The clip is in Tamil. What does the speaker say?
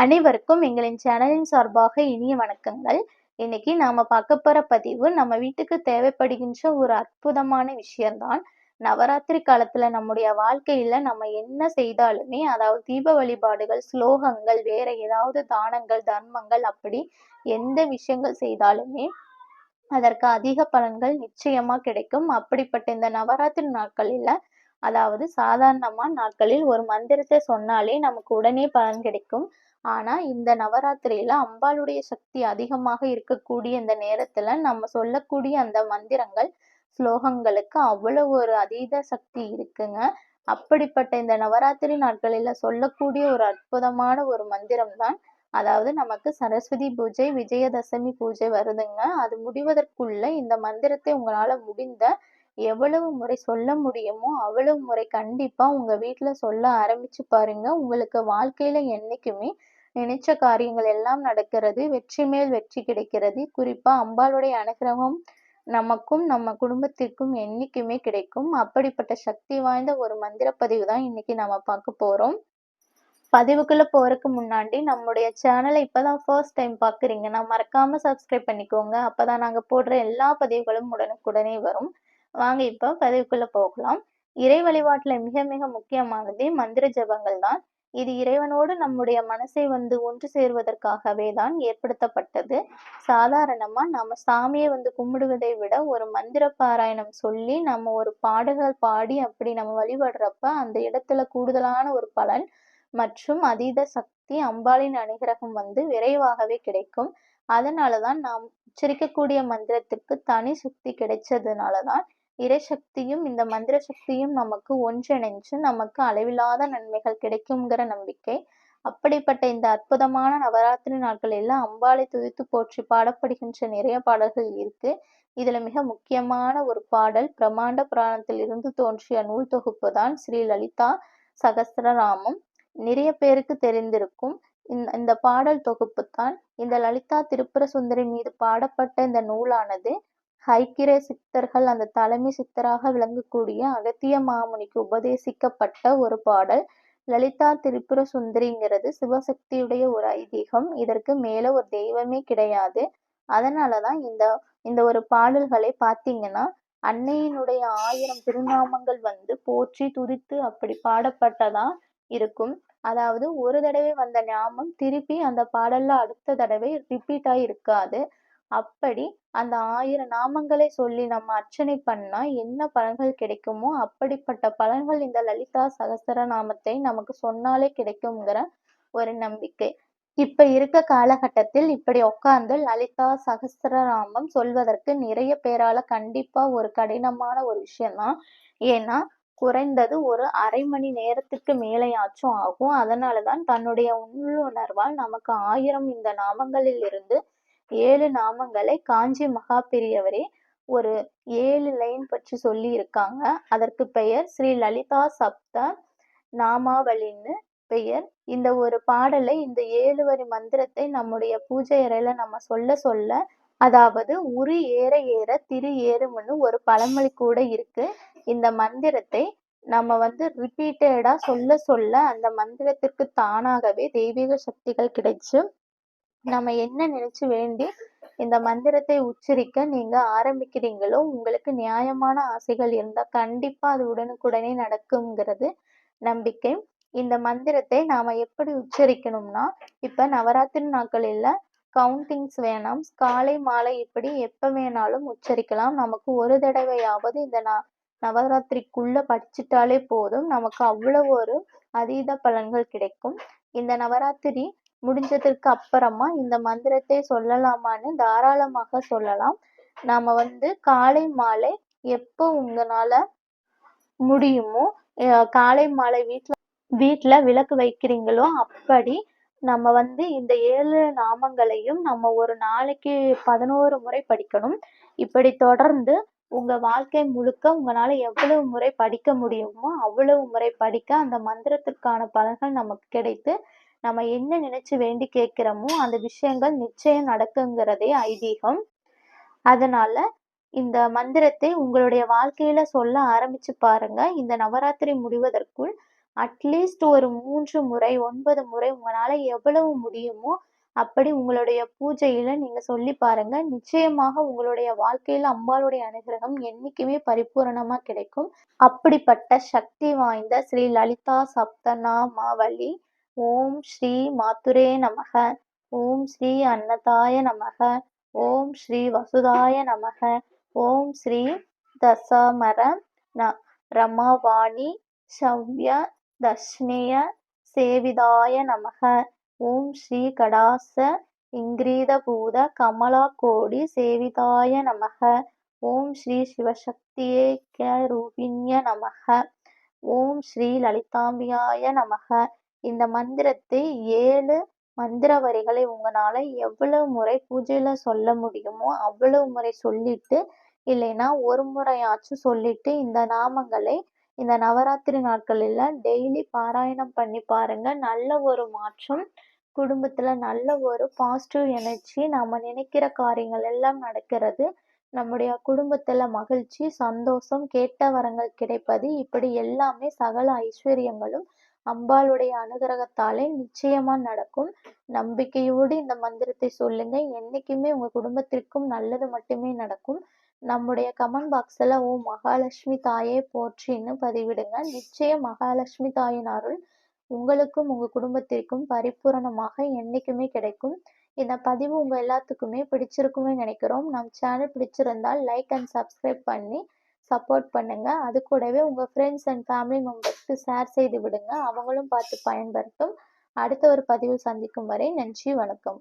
அனைவருக்கும் எங்களின் சேனலின் சார்பாக இனிய வணக்கங்கள். இன்னைக்கு நாம பார்க்க போற பதிவு நம்ம வீட்டுக்கு தேவைப்படுகின்ற ஒரு அற்புதமான விஷயம்தான். நவராத்திரி காலத்துல நம்முடைய வாழ்க்கையில நம்ம என்ன செய்தாலுமே அதாவது தீப வழிபாடுகள் ஸ்லோகங்கள் வேற ஏதாவது தானங்கள் தர்மங்கள் அப்படி எந்த விஷயங்கள் செய்தாலுமே அதற்கு அதிக பலன்கள் நிச்சயமா கிடைக்கும். அப்படிப்பட்ட இந்த நவராத்திரி நாட்களில அதாவது சாதாரணமா நாட்களில் ஒரு மந்திரத்தை சொன்னாலே நமக்கு உடனே பலன் கிடைக்கும். ஆனா இந்த நவராத்திரியில அம்பாளுடைய சக்தி அதிகமாக இருக்கக்கூடிய இந்த நேரத்துல நம்ம சொல்லக்கூடிய அந்த மந்திரங்கள் ஸ்லோகங்களுக்கு அவ்வளவு ஒரு அதீத சக்தி இருக்குங்க. அப்படிப்பட்ட இந்த நவராத்திரி நாட்களில சொல்லக்கூடிய ஒரு அற்புதமான ஒரு மந்திரம் தான். அதாவது நமக்கு சரஸ்வதி பூஜை விஜயதசமி பூஜை வருதுங்க. அது முடிவதற்குள்ள இந்த மந்திரத்தை உங்களால முடிந்த எவ்வளவு முறை சொல்ல முடியுமோ அவ்வளவு முறை கண்டிப்பா உங்க வீட்டுல சொல்ல ஆரம்பிச்சு பாருங்க. உங்களுக்கு வாழ்க்கையில என்னைக்குமே நினைச்ச காரியங்கள் எல்லாம் நடக்கிறது. வெற்றி மேல் வெற்றி கிடைக்கிறது. குறிப்பா அம்பாளுடைய அனுகிரகம் நமக்கும் நம்ம குடும்பத்திற்கும் என்னைக்குமே கிடைக்கும். அப்படிப்பட்ட சக்தி வாய்ந்த ஒரு மந்திர பதிவு தான் இன்னைக்கு நம்ம பார்க்க போறோம். பதிவுக்குள்ள போறதுக்கு முன்னாடி நம்முடைய சேனலை இப்பதான் ஃபர்ஸ்ட் டைம் பார்க்குறீங்கன்னா மறக்காம சப்ஸ்கிரைப் பண்ணிக்கோங்க. அப்பதான் நாங்க போடுற எல்லா பதிவுகளும் உடனுக்குடனே வரும். வாங்க இப்போ பதிவுக்குள்ள போகலாம். இறை வழிபாட்டுல மிக மிக முக்கியமானது மந்திர ஜபங்கள் தான். இது இறைவனோடு நம்முடைய மனசை வந்து ஒன்று சேர்வதற்காகவே தான் ஏற்படுத்தப்பட்டது. சாதாரணமா நம்ம சாமியை வந்து கும்பிடுவதை விட ஒரு மந்திர பாராயணம் சொல்லி நம்ம ஒரு பாடல்கள் பாடி அப்படி நம்ம வழிபடுறப்ப அந்த இடத்துல கூடுதலான ஒரு பலன் மற்றும் அதீத சக்தி அம்பாளின் அனுகிரகம் வந்து விரைவாகவே கிடைக்கும். அதனாலதான் நாம் உச்சரிக்கக்கூடிய மந்திரத்துக்கு தனி சக்தி கிடைச்சதுனாலதான் இறைசக்தியும் இந்த மந்திர சக்தியும் நமக்கு ஒன்றிணைஞ்சு நமக்கு அளவில்லாத நன்மைகள் கிடைக்குங்கிற நம்பிக்கை. அப்படிப்பட்ட இந்த அற்புதமான நவராத்திரி நாட்களில் அம்பாளை துதித்து போற்றி பாடப்படுகின்ற நிறைய பாடல்கள் இருக்கு. இதுல மிக முக்கியமான ஒரு பாடல் பிரமாண்ட புராணத்தில் இருந்து தோன்றிய நூல் தொகுப்பு தான் ஸ்ரீ லலிதா சகஸ்ரராமம் நிறைய பேருக்கு தெரிந்திருக்கும் இந்த பாடல் தொகுப்பு தான். இந்த லலிதா திருப்புர சுந்தரி மீது பாடப்பட்ட இந்த நூலானது ஹைக்கிர சித்தர்கள் அந்த தலைமை சித்தராக விளங்கக்கூடிய அகத்திய மாமுனிக்கு உபதேசிக்கப்பட்ட ஒரு பாடல் லலிதா திரிபுர சுந்தரிங்கிறது சிவசக்தியுடைய ஒரு ஐதீகம். இதற்கு மேல ஒரு தெய்வமே கிடையாது. அதனாலதான் இந்த இந்த ஒரு பாடல்களை பார்த்தீங்கன்னா அன்னையினுடைய ஆயிரம் திருநாமங்கள் வந்து போற்றி துதித்து அப்படி பாடப்பட்டதா இருக்கும். அதாவது ஒரு தடவை வந்த ஞாபகம் திருப்பி அந்த பாடல்ல அடுத்த தடவை ரிப்பீட் ஆகி இருக்காது. அப்படி அந்த ஆயிரம் நாமங்களை சொல்லி நம்ம அர்ச்சனை பண்ணா என்ன பலன்கள் கிடைக்குமோ அப்படிப்பட்ட பலன்கள் இந்த லலிதா சகசர நாமத்தை நமக்கு சொன்னாலே கிடைக்குங்கிற ஒரு நம்பிக்கை. இப்ப இருக்க காலகட்டத்தில் இப்படி உட்கார்ந்து லலிதா சகஸ்திரநாமம் சொல்வதற்கு நிறைய பேரால கண்டிப்பா ஒரு கடினமான ஒரு விஷயம்தான் ஏன்னா குறைந்தது ஒரு அரை மணி நேரத்துக்கு மேலேயாச்சும் ஆகும். அதனாலதான் தன்னுடைய உள்ளுணர்வால் நமக்கு ஆயிரம் இந்த நாமங்களில் இருந்து ஏழு நாமங்களை காஞ்சி மகா பெரியவரே ஒரு ஏழு லைன் பற்றி சொல்லி இருக்காங்க அதற்கு பெயர் ஸ்ரீ லலிதா சப்த நாமாவளின்னு பெயர். இந்த ஒரு பாடலை இந்த ஏழு வரி மந்திரத்தை நம்முடைய பூஜை அறையில நம்ம சொல்ல சொல்ல அதாவது உரு ஏற ஏற திரு ஏறும்னு ஒரு பழமொழி கூட இருக்கு. இந்த மந்திரத்தை நம்ம வந்து ரிப்பீட்டடா சொல்ல சொல்ல அந்த மந்திரத்திற்கு தானாகவே தெய்வீக சக்திகள் கிடைச்சு நம்ம என்ன நினைச்சு வேண்டி இந்த மந்திரத்தை உச்சரிக்க நீங்க ஆரம்பிக்கிறீங்களோ உங்களுக்கு நியாயமான ஆசைகள் இருந்தா கண்டிப்பா அது உடனுக்குடனே நடக்குங்கிறது நம்பிக்கை. இந்த மந்திரத்தை நாம எப்படி உச்சரிக்கணும்னா இப்ப நவராத்திரி நாட்களில் கவுண்டிங்ஸ் வேணாம் காலை மாலை இப்படி எப்ப வேணாலும் உச்சரிக்கலாம். நமக்கு ஒரு தடவையாவது இந்த ந நவராத்திரிக்குள்ள படிச்சுட்டாலே போதும். நமக்கு அவ்வளவு ஒரு அதீத பலன்கள் கிடைக்கும். இந்த நவராத்திரி முடிஞ்சதுக்கு அப்புறமா இந்த மந்திரத்தை சொல்லலாமான்னு தாராளமாக சொல்லலாம். நாம வந்து காலை மாலை எப்போ உங்களால முடியுமோ காலை மாலை வீட்டில் வீட்டுல விளக்கு வைக்கிறீங்களோ அப்படி நம்ம வந்து இந்த ஏழு நாமங்களையும் நம்ம ஒரு நாளைக்கு பதினோரு முறை படிக்கணும். இப்படி தொடர்ந்து உங்க வாழ்க்கை முழுக்க உங்களால எவ்வளவு முறை படிக்க முடியுமோ அவ்வளவு முறை படிக்க அந்த மந்திரத்திற்கான பலன்கள் நமக்கு கிடைத்து நம்ம என்ன நினைச்சு வேண்டி கேட்கிறோமோ அந்த விஷயங்கள் நிச்சயம் நடக்குங்கிறதே ஐதீகம் அதனால இந்த மந்திரத்தை உங்களுடைய வாழ்க்கையில சொல்ல ஆரம்பிச்சு பாருங்க இந்த நவராத்திரி முடிவதற்குள் அட்லீஸ்ட் ஒரு மூன்று முறை, ஒன்பது முறை உங்களால எவ்வளவு முடியுமோ, அப்படி உங்களுடைய பூஜையில நீங்க சொல்லி பாருங்க. நிச்சயமாக உங்களுடைய வாழ்க்கையில அம்பாளுடைய அனுகிரகம் என்னைக்குமே பரிபூரணமா கிடைக்கும். அப்படிப்பட்ட சக்தி வாய்ந்த ஸ்ரீ லலிதா சப்தநாமாவளி ஓம் ஸ்ரீ மாத்துரே நமக. ஓம் ஸ்ரீ அன்னதாய நமக. ஓம் ஸ்ரீ வசுதாய நமக. ஓம் ஸ்ரீ தசமர ந ரமவாணி சவ்ய தஸ்னேய சேவிதாய நமக. ஓம் ஸ்ரீ கடாச இங்கிரீதபூத கமலாகோடி சேவிதாய நமக. ஓம் ஸ்ரீ சிவசக்தியேக்யரூபிண்ய நமக. ஓம் ஸ்ரீ லலிதாம்பிகாய நமக. இந்த மந்திரத்தை ஏழு மந்திர வரிகளை உங்களால எவ்வளவு முறை பூஜையில சொல்ல முடியுமோ அவ்வளவு முறை சொல்லிட்டு இல்லைன்னா ஒரு முறையாச்சும் சொல்லிட்டு இந்த நாமங்களை இந்த நவராத்திரி நாட்களில் டெய்லி பாராயணம் பண்ணி பாருங்க. நல்ல ஒரு மாற்றம் குடும்பத்துல நல்ல ஒரு பாசிட்டிவ் எனர்ஜி நம்ம நினைக்கிற காரியங்கள் எல்லாம் நடக்கிறது. நம்முடைய குடும்பத்துல மகிழ்ச்சி சந்தோஷம் கேட்ட வரங்கள் கிடைப்பது. இப்படி எல்லாமே சகல ஐஸ்வர்யங்களும் அம்பாளுடைய அனுகிரகத்தாலே நிச்சயமா நடக்கும். நம்பிக்கையோடு இந்த மந்திரத்தை சொல்லுங்க. என்னைக்குமே உங்க குடும்பத்திற்கும் நல்லது மட்டுமே நடக்கும். நம்முடைய கமெண்ட் பாக்ஸில் ஓ மகாலட்சுமி தாயே போற்றின்னு பதிவிடுங்க. நிச்சயம் மகாலட்சுமி தாயின் அருள் உங்களுக்கும் உங்கள் குடும்பத்திற்கும் பரிபூரணமாக என்றைக்குமே கிடைக்கும். இந்த பதிவு உங்கள் எல்லாத்துக்குமே பிடிச்சிருக்குமே நினைக்கிறோம். நம் சேனல் பிடிச்சிருந்தால் லைக் அண்ட் சப்ஸ்கிரைப் பண்ணி சப்போர்ட் பண்ணுங்கள் அது கூடவே உங்கள் ஃப்ரெண்ட்ஸ் அண்ட் ஃபேமிலி மெம்பர்ஸ்க்கு ஷேர் செய்து விடுங்க. அவங்களும் பார்த்து பயன்பெறட்டும். அடுத்த ஒரு பதிவில் சந்திக்கும் வரை நன்றி வணக்கம்.